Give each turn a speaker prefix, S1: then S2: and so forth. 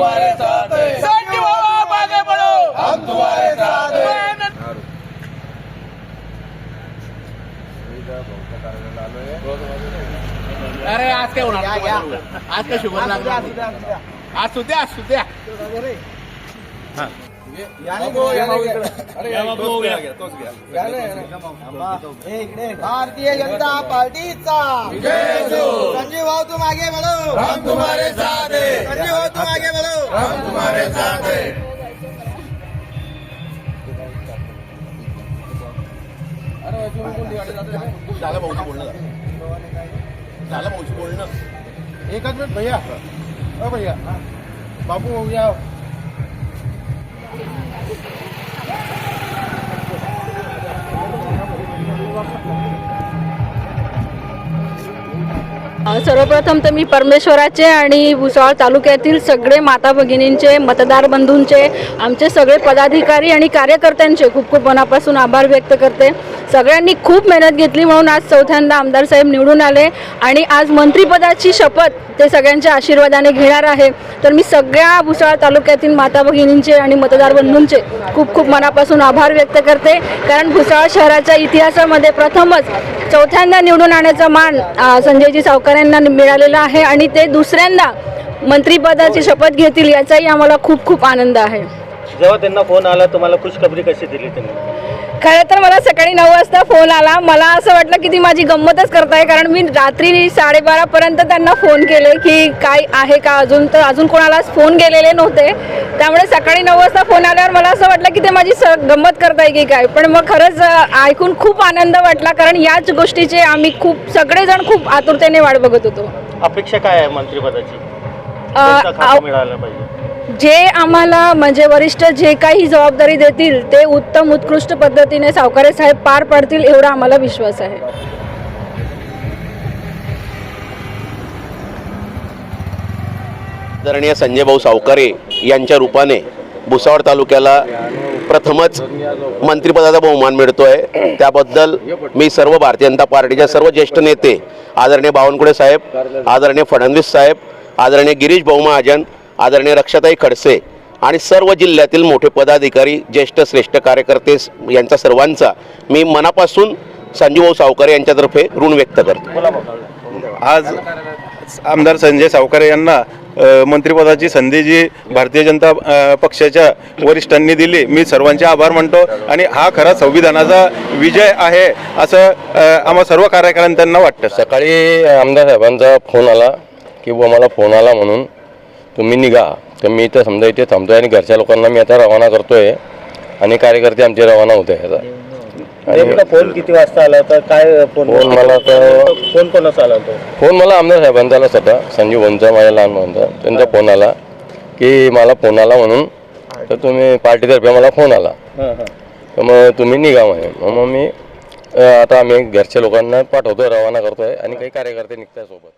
S1: तुम्हारे साथ हैं
S2: संजू बाबा आप आगे बढ़ो
S1: हम तुम्हारे साथ हैं
S2: अरे आज काय होणार? आज काय शुगर आज सुद्या आज सुद्या
S3: भारतीय जनता पार्टीचा. संजय भाऊ आगे बढ़ो
S1: हम तुम्हारे
S2: झालं भाऊची बोलणं. झालं भाऊची बोलणं.
S4: एकच मिनिट भैया. भैया. बापू भाऊ या
S5: सर्वप्रथम तर मी परमेश्वराचे आणि भुसावळ तालुक्यातील सगळे माता भगिनींचे मतदार बंधूंचे आमचे सगळे पदाधिकारी आणि कार्यकर्त्यांचे खूप खूप मनापासून आभार व्यक्त करते. सगळ्यांनी खूप मेहनत घेतली म्हणून आज चौथ्यांदा आमदार साहेब निवडून आले आणि आज मंत्रिपदाची शपथ ते सगळ्यांच्या आशीर्वादाने घेणार आहे. तर मी सगळ्या भुसावळ तालुक्यातील माता भगिनींचे आणि मतदार बंधूंचे खूप खूप मनापासून आभार व्यक्त करते. कारण भुसावळ शहराच्या इतिहासामध्ये प्रथमच चौथ्यांदा निवडून आणण्याचा मान संजयजी सावकार यांना मिळालेला आहे आणि ते दुसऱ्यांदा मंत्रिपदाची शपथ घेतील याचाही आम्हाला खूप खूप आनंद आहे.
S6: जेव्हा त्यांना फोन आला तुम्हाला खुशखबरी कशी दिली त्यांनी?
S5: खरं तर मला सकाळी नऊ वाजता फोन आला. मला असं वाटलं की ती माझी गंमतच करताय कारण मी रात्री साडेबारापर्यंत त्यांना फोन केले की काय आहे का अजून तर अजून कोणालाच फोन गेलेले नव्हते. त्यामुळे सकाळी नऊ वाजता फोन आल्यावर मला असं वाटलं की ते माझी स गंमत करताय की काय. पण मग खरंच ऐकून खूप आनंद वाटला कारण याच गोष्टीचे आम्ही खूप सगळेजण खूप आतुरतेने वाट बघत होतो.
S6: अपेक्षा काय आहे मंत्रिपदाची?
S5: आव-
S6: पाहिजे.
S5: जे आम्हाला म्हणजे वरिष्ठ जे काही जबाबदारी देतील ते उत्तम उत्कृष्ट पद्धतीने सावकारे साहेब पार पाडतील एवढा आम्हाला विश्वास आहे.
S7: आदरणीय संजय भाऊ सावकारे यांच्या रूपाने भुसावळ तालुक्याला प्रथमच मंत्रिपदाचा बहुमान मिळतो आहे त्याबद्दल मी सर्व भारतीय जनता पार्टीच्या सर्व ज्येष्ठ नेते आदरणीय बावनकुळे साहेब आदरणीय फडणवीस साहेब आदरणीय गिरीश भाऊ महाजन आदरणीय रक्षाताई खडसे आणि सर्व जिल्ह्यातील मोठे पदाधिकारी ज्येष्ठ श्रेष्ठ कार्यकर्ते यांचा सर्वांचा मी मनापासून संजू भाऊ सावकारे यांच्यातर्फे ऋण व्यक्त करतो.
S8: आज आमदार संजय सावकारे यांना मंत्रिपदाची संधी जी भारतीय जनता पक्षाच्या वरिष्ठांनी दिली मी सर्वांचे आभार मानतो आणि हा खरा संविधानाचा विजय आहे असं आम्हा सर्व कार्यकर्त्यांना वाटतं.
S9: सकाळी आमदार साहेबांचा फोन आला की बुवा मला फोन आला म्हणून तुम्ही निघा. तर मी इथं समजा इथे थांबतोय आणि घरच्या लोकांना मी आता रवाना करतो आहे आणि कार्यकर्ते आमचे रवाना होते आता.
S6: नेमका फोन किती वाजता आला होता? काय फोन
S9: फोन मला तर-
S6: फोन कोणाचा आला होता?
S9: फोन मला आमदार साहेबांचा आलाच होता संजीव भाऊंचा माझ्या लहान भाऊंचा त्यांचा फोन आला की मला फोन आला म्हणून. तर तुम्ही पार्टीतर्फे मला फोन आला.
S6: हां हां.
S9: तर मग तुम्ही निघा म्हणे. मग मग मी अं, आता आम्ही घरच्या लोकांना पाठवतोय रवाना करतोय आणि काही कार्यकर्ते निघताय सोबत.